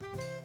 뿅!